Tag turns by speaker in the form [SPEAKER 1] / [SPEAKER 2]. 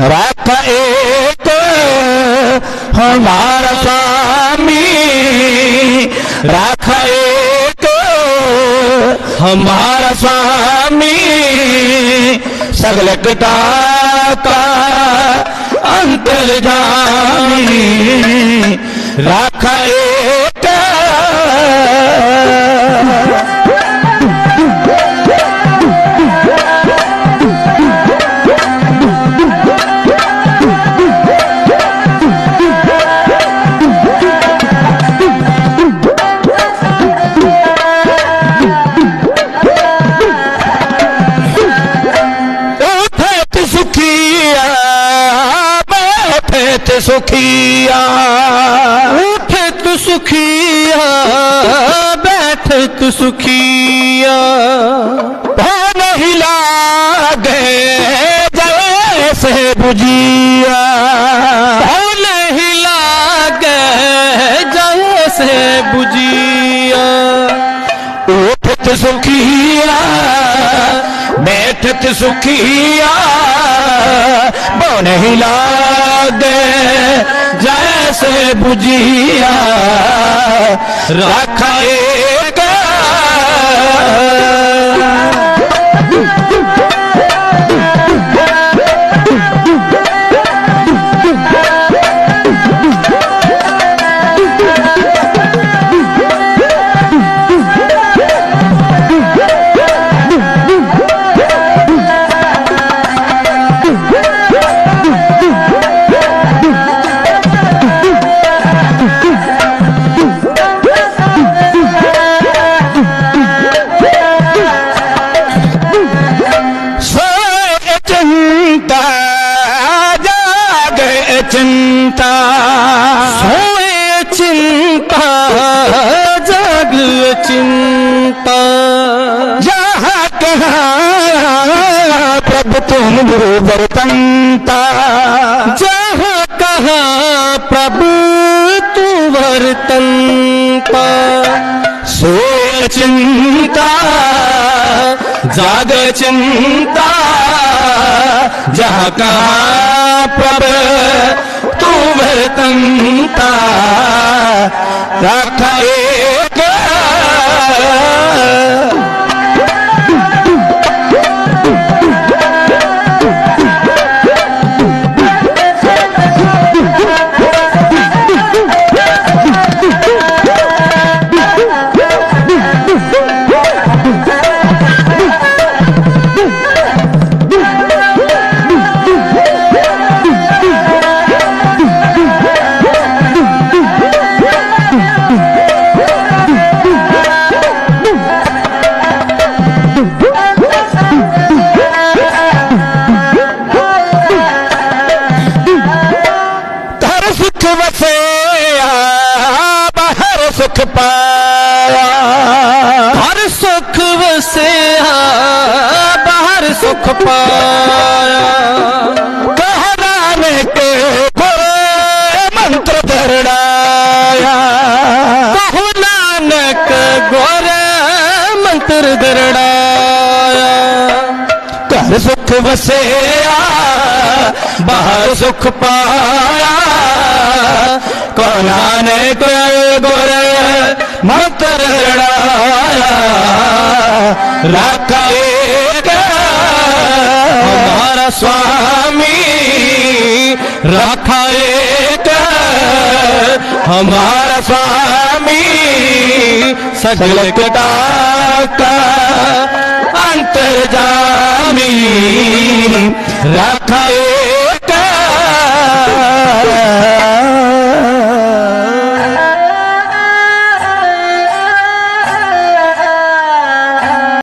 [SPEAKER 1] रख एक हमारा स्वामी रख एक हमारा स्वामी सगल पिता का अंतर जामी रख ਸੁਖੀਆ।
[SPEAKER 2] ਉਠ ਤੂੰ ਸੁਖੀਆ ਬੈਠ ਤੂੰ ਸੁਖੀਆ।
[SPEAKER 1] ਭਨ ਹਿਲਾ ਦੇ ਜੈ ਸੇ 부ਜੀਆ सुखिया बन हिला दे जैसे बुझिया। रखा
[SPEAKER 2] चिंता।
[SPEAKER 1] जहाँ कहाँ प्रभु तुम बरतंता
[SPEAKER 2] जहाँ कहा प्रभु तू वर्तनता
[SPEAKER 1] सोए चिंता
[SPEAKER 2] जाग चिंता। जहाँ
[SPEAKER 1] कहाँ प्रभु तू बरतंता रखा ਪਾਇਆ।
[SPEAKER 2] ਹਰ ਸੁਖ ਵਸਿਆ, ਬਾਹਰ ਸੁਖ ਪਾਇਆ।
[SPEAKER 1] ਕਹਦਾ ਨੇ ਕੇ ਗੁਰੇ ਮੰਤਰ ਦਰੜਾਇਆ।
[SPEAKER 2] ਕਹੋ ਨਾਨਕ ਗੁਰੇ ਮੰਤਰ ਦਰੜਾਇਆ।
[SPEAKER 1] ਘਰ ਸੁਖ ਵਸਿਆ, ਬਾਹਰ ਸੁਖ ਪਾਇਆ। ਕੋਨਾ ਨੇ ਕੋਈ ਗੁਰੇ धरणाया रखा हमारा
[SPEAKER 2] स्वामी रखा
[SPEAKER 1] हमारा स्वामी
[SPEAKER 2] सगल
[SPEAKER 1] का अंतर्जामी रखा एक